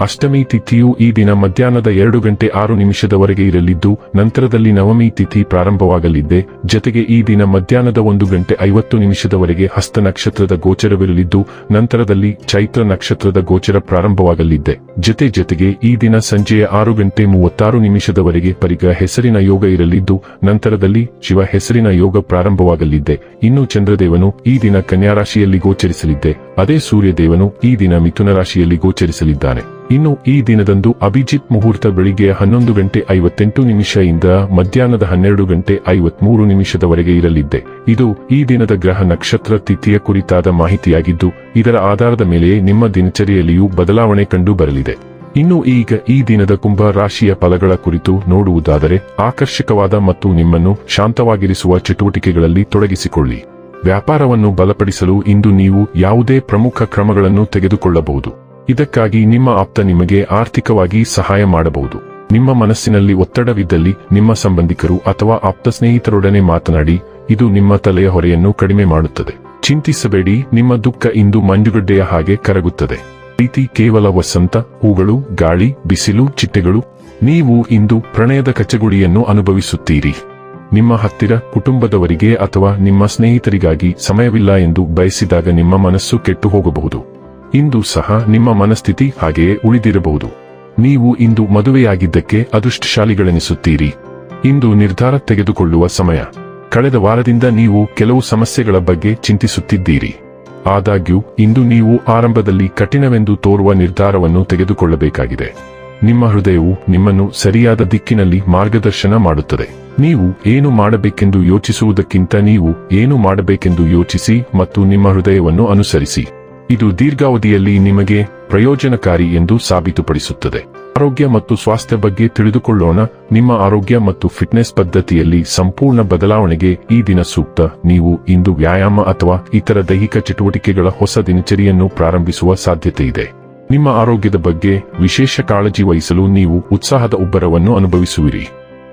ಅಷ್ಟಮಿ ತಿಥಿಯು ಈ ದಿನ ಮಧ್ಯಾಹ್ನದ ಎರಡು ಗಂಟೆ ಆರು ನಿಮಿಷದವರೆಗೆ ಇರಲಿದ್ದು, ನಂತರದಲ್ಲಿ ನವಮಿ ತಿಥಿ ಪ್ರಾರಂಭವಾಗಲಿದ್ದೆ. ಜತೆಗೆ ಈ ದಿನ ಮಧ್ಯಾಹ್ನದ ಒಂದು ಗಂಟೆ ಐವತ್ತು ನಿಮಿಷದವರೆಗೆ ಹಸ್ತ ನಕ್ಷತ್ರದ ಗೋಚರವಿರಲಿದ್ದು, ನಂತರದಲ್ಲಿ ಚೈತ್ರ ನಕ್ಷತ್ರದ ಗೋಚರ ಪ್ರಾರಂಭವಾಗಲಿದ್ದೆ. ಜತೆ ಜತೆಗೆ ಈ ದಿನ ಸಂಜೆಯ ಆರು ಗಂಟೆ ಮೂವತ್ತಾರು ನಿಮಿಷದವರೆಗೆ ಪರಿಗ ಹೆಸರಿನ ಯೋಗ ಇರಲಿದ್ದು, ನಂತರದಲ್ಲಿ ಶಿವ ಹೆಸರಿನ ಯೋಗ ಪ್ರಾರಂಭವಾಗಲಿದ್ದೆ. ಇನ್ನು ಚಂದ್ರದೇವನು ಈ ದಿನ ಕನ್ಯಾರಾಶಿಯಲ್ಲಿ ಗೋಚರಿಸಲಿದ್ದೆ. ಅದೇ ಸೂರ್ಯದೇವನು ಈ ದಿನ ಮಿಥುನ ರಾಶಿಯಲ್ಲಿ ಗೋಚರಿಸಲಿದ್ದಾನೆ. ಇನ್ನು ಈ ದಿನದಂದು ಅಭಿಜಿತ್ ಮುಹೂರ್ತ ಬೆಳಿಗ್ಗೆ ಹನ್ನೊಂದು ಗಂಟೆ ಐವತ್ತೆಂಟು ನಿಮಿಷದಿಂದ ಮಧ್ಯಾಹ್ನದ ಹನ್ನೆರಡು ಗಂಟೆ ಐವತ್ಮೂರು ನಿಮಿಷದವರೆಗೆ ಇರಲಿದ್ದೆ. ಇದು ಈ ದಿನದ ಗ್ರಹ ನಕ್ಷತ್ರ ತಿಥಿಯ ಕುರಿತಾದ ಮಾಹಿತಿಯಾಗಿದ್ದು, ಇದರ ಆಧಾರದ ಮೇಲೆ ನಿಮ್ಮ ದಿನಚರಿಯಲ್ಲಿಯೂ ಬದಲಾವಣೆ ಕಂಡು ಬರಲಿದೆ. ಇನ್ನು ಈಗ ಈ ದಿನದ ಕುಂಭ ರಾಶಿಯ ಫಲಗಳ ಕುರಿತು ನೋಡುವುದಾದರೆ, ಆಕರ್ಷಕವಾದ ಮತ್ತು ನಿಮ್ಮನ್ನು ಶಾಂತವಾಗಿರಿಸುವ ಚಟುವಟಿಕೆಗಳಲ್ಲಿ ತೊಡಗಿಸಿಕೊಳ್ಳಿ. ವ್ಯಾಪಾರವನ್ನು ಬಲಪಡಿಸಲು ಇಂದು ನೀವು ಯಾವುದೇ ಪ್ರಮುಖ ಕ್ರಮಗಳನ್ನು ತೆಗೆದುಕೊಳ್ಳಬಹುದು. ಇದಕ್ಕಾಗಿ ನಿಮ್ಮ ಆಪ್ತ ನಿಮಗೆ ಆರ್ಥಿಕವಾಗಿ ಸಹಾಯ ಮಾಡಬಹುದು. ನಿಮ್ಮ ಮನಸ್ಸಿನಲ್ಲಿ ಒತ್ತಡವಿದ್ದಲ್ಲಿ ನಿಮ್ಮ ಸಂಬಂಧಿಕರು ಅಥವಾ ಆಪ್ತ ಸ್ನೇಹಿತರೊಡನೆ ಮಾತನಾಡಿ, ಇದು ನಿಮ್ಮ ತಲೆಯ ಹೊರೆಯನ್ನು ಕಡಿಮೆ ಮಾಡುತ್ತದೆ. ಚಿಂತಿಸಬೇಡಿ, ನಿಮ್ಮ ದುಃಖ ಇಂದು ಮಂಜುಗಡ್ಡೆಯ ಹಾಗೆ ಕರಗುತ್ತದೆ. ಪ್ರೀತಿ ಕೇವಲ ವಸಂತ, ಹೂಗಳು, ಗಾಳಿ, ಬಿಸಿಲು, ಚಿಟ್ಟೆಗಳು. ನೀವು ಇಂದು ಪ್ರಣಯದ ಕಚಗುಡಿಯನ್ನು ಅನುಭವಿಸುತ್ತೀರಿ. ನಿಮ್ಮ ಹತ್ತಿರ ಕುಟುಂಬದವರಿಗೆ ಅಥವಾ ನಿಮ್ಮ ಸ್ನೇಹಿತರಿಗಾಗಿ ಸಮಯವಿಲ್ಲ ಎಂದು ಬಯಸಿದಾಗ ನಿಮ್ಮ ಮನಸ್ಸು ಕೆಟ್ಟು ಹೋಗಬಹುದು. ಇಂದು ಸಹ ನಿಮ್ಮ ಮನಸ್ಥಿತಿ ಹಾಗೆಯೇ ಉಳಿದಿರಬಹುದು. ನೀವು ಇಂದು ಮದುವೆಯಾಗಿದ್ದಕ್ಕೆ ಅದೃಷ್ಟಶಾಲಿಗಳೆನಿಸುತ್ತೀರಿ. ಇಂದು ನಿರ್ಧಾರ ತೆಗೆದುಕೊಳ್ಳುವ ಸಮಯ. ಕಳೆದ ವಾರದಿಂದ ನೀವು ಕೆಲವು ಸಮಸ್ಯೆಗಳ ಬಗ್ಗೆ ಚಿಂತಿಸುತ್ತಿದ್ದೀರಿ. ಆದಾಗ್ಯೂ, ಇಂದು ನೀವು ಆರಂಭದಲ್ಲಿ ಕಠಿಣವೆಂದು ತೋರುವ ನಿರ್ಧಾರವನ್ನು ತೆಗೆದುಕೊಳ್ಳಬೇಕಾಗಿದೆ. ನಿಮ್ಮ ಹೃದಯವು ನಿಮ್ಮನ್ನು ಸರಿಯಾದ ದಿಕ್ಕಿನಲ್ಲಿ ಮಾರ್ಗದರ್ಶನ ಮಾಡುತ್ತದೆ. ನೀವು ಏನು ಮಾಡಬೇಕೆಂದು ಯೋಚಿಸುವುದಕ್ಕಿಂತ ನೀವು ಏನು ಮಾಡಬೇಕೆಂದು ಯೋಚಿಸಿ ಮತ್ತು ನಿಮ್ಮ ಹೃದಯವನ್ನು ಅನುಸರಿಸಿ. ಇದು ದೀರ್ಘಾವಧಿಯಲ್ಲಿ ನಿಮಗೆ ಪ್ರಯೋಜನಕಾರಿ ಎಂದು ಸಾಬೀತುಪಡಿಸುತ್ತದೆ. ಆರೋಗ್ಯ ಮತ್ತು ಸ್ವಾಸ್ಥ್ಯ ಬಗ್ಗೆ ತಿಳಿದುಕೊಳ್ಳೋಣ. ನಿಮ್ಮ ಆರೋಗ್ಯ ಮತ್ತು ಫಿಟ್ನೆಸ್ ಪದ್ಧತಿಯಲ್ಲಿ ಸಂಪೂರ್ಣ ಬದಲಾವಣೆಗೆ ಈ ದಿನ ಸೂಕ್ತ. ನೀವು ಇಂದು ವ್ಯಾಯಾಮ ಅಥವಾ ಇತರ ದೈಹಿಕ ಚಟುವಟಿಕೆಗಳ ಹೊಸ ದಿನಚರಿಯನ್ನು ಪ್ರಾರಂಭಿಸುವ ಸಾಧ್ಯತೆ ಇದೆ. ನಿಮ್ಮ ಆರೋಗ್ಯದ ಬಗ್ಗೆ ವಿಶೇಷ ಕಾಳಜಿ ವಹಿಸಲು ನೀವು ಉತ್ಸಾಹದ ಉಬ್ಬರವನ್ನು ಅನುಭವಿಸುವಿರಿ.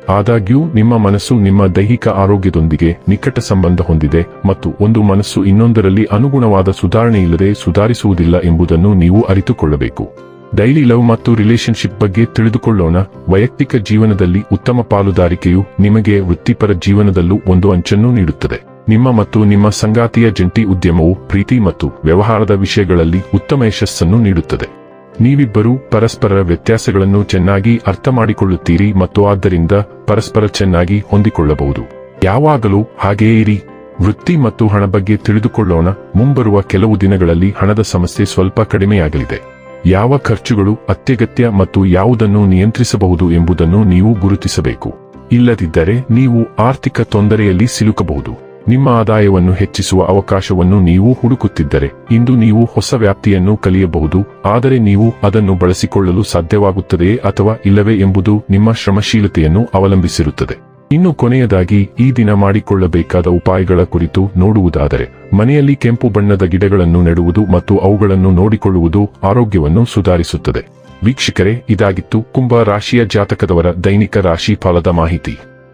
ಆದಾಗ್ಯೂ, ನಿಮ್ಮ ಮನಸ್ಸು ನಿಮ್ಮ ದೈಹಿಕ ಆರೋಗ್ಯದೊಂದಿಗೆ ನಿಕಟ ಸಂಬಂಧ ಹೊಂದಿದೆ ಮತ್ತು ಒಂದು ಮನಸ್ಸು ಇನ್ನೊಂದರಲ್ಲಿ ಅನುಗುಣವಾದ ಸುಧಾರಣೆಯಿಲ್ಲದೆ ಸುಧಾರಿಸುವುದಿಲ್ಲ ಎಂಬುದನ್ನು ನೀವು ಅರಿತುಕೊಳ್ಳಬೇಕು. ಡೈಲಿ ಲವ್ ಮತ್ತು ರಿಲೇಶನ್ಶಿಪ್ ಬಗ್ಗೆ ತಿಳಿದುಕೊಳ್ಳೋಣ. ವೈಯಕ್ತಿಕ ಜೀವನದಲ್ಲಿ ಉತ್ತಮ ಪಾಲುದಾರಿಕೆಯು ನಿಮಗೆ ವೃತ್ತಿಪರ ಜೀವನದಲ್ಲೂ ಒಂದು ಅಂಚನ್ನು ನೀಡುತ್ತದೆ. ನಿಮ್ಮ ಮತ್ತು ನಿಮ್ಮ ಸಂಗಾತಿಯ ಜಂಟಿ ಉದ್ಯಮವು ಪ್ರೀತಿ ಮತ್ತು ವ್ಯವಹಾರದ ವಿಷಯಗಳಲ್ಲಿ ಉತ್ತಮ ಯಶಸ್ಸನ್ನು ನೀಡುತ್ತದೆ. ನೀವಿಬ್ಬರೂ ಪರಸ್ಪರರ ವ್ಯತ್ಯಾಸಗಳನ್ನು ಚೆನ್ನಾಗಿ ಅರ್ಥ ಮಾಡಿಕೊಳ್ಳುತ್ತೀರಿ ಮತ್ತು ಆದ್ದರಿಂದ ಪರಸ್ಪರ ಚೆನ್ನಾಗಿ ಹೊಂದಿಕೊಳ್ಳಬಹುದು. ಯಾವಾಗಲೂ ಹಾಗೆಯೇ ಇರಿ. ವೃತ್ತಿ ಮತ್ತು ಹಣ ಬಗ್ಗೆ ತಿಳಿದುಕೊಳ್ಳೋಣ. ಮುಂಬರುವ ಕೆಲವು ದಿನಗಳಲ್ಲಿ ಹಣದ ಸಮಸ್ಯೆ ಸ್ವಲ್ಪ ಕಡಿಮೆಯಾಗಲಿದೆ. ಯಾವ ಖರ್ಚುಗಳು ಅತ್ಯಗತ್ಯ ಮತ್ತು ಯಾವುದನ್ನು ನಿಯಂತ್ರಿಸಬಹುದು ಎಂಬುದನ್ನು ನೀವು ಗುರುತಿಸಬೇಕು. ಇಲ್ಲದಿದ್ದರೆ ನೀವು ಆರ್ಥಿಕ ತೊಂದರೆಯಲ್ಲಿ ಸಿಲುಕಬಹುದು. ನಿಮ್ಮ ಆದಾಯವನ್ನು ಹೆಚ್ಚಿಸುವ ಅವಕಾಶವನ್ನು ನೀವು ಹುಡುಕುತ್ತಿದ್ದರೆ, ಇಂದು ನೀವು ಹೊಸ ವ್ಯಾಪ್ತಿಯನ್ನು ಕಲಿಯಬಹುದು, ಆದರೆ ನೀವು ಅದನ್ನು ಬಳಸಿಕೊಳ್ಳಲು ಸಾಧ್ಯವಾಗುತ್ತದೆಯೇ ಅಥವಾ ಇಲ್ಲವೇ ಎಂಬುದು ನಿಮ್ಮ ಶ್ರಮಶೀಲತೆಯನ್ನು ಅವಲಂಬಿಸಿರುತ್ತದೆ. ಇನ್ನು ಕೊನೆಯದಾಗಿ, ಈ ದಿನ ಮಾಡಿಕೊಳ್ಳಬೇಕಾದ ಉಪಾಯಗಳ ಕುರಿತು ನೋಡುವುದಾದರೆ, ಮನೆಯಲ್ಲಿ ಕೆಂಪು ಬಣ್ಣದ ಗಿಡಗಳನ್ನು ನೆಡುವುದು ಮತ್ತು ಅವುಗಳನ್ನು ನೋಡಿಕೊಳ್ಳುವುದು ಆರೋಗ್ಯವನ್ನು ಸುಧಾರಿಸುತ್ತದೆ. ವೀಕ್ಷಕರೇ, ಇದಾಗಿತ್ತು ಕುಂಭ ರಾಶಿಯ ಜಾತಕದವರ ದೈನಿಕ ರಾಶಿ ಫಲದ ಮಾಹಿತಿ.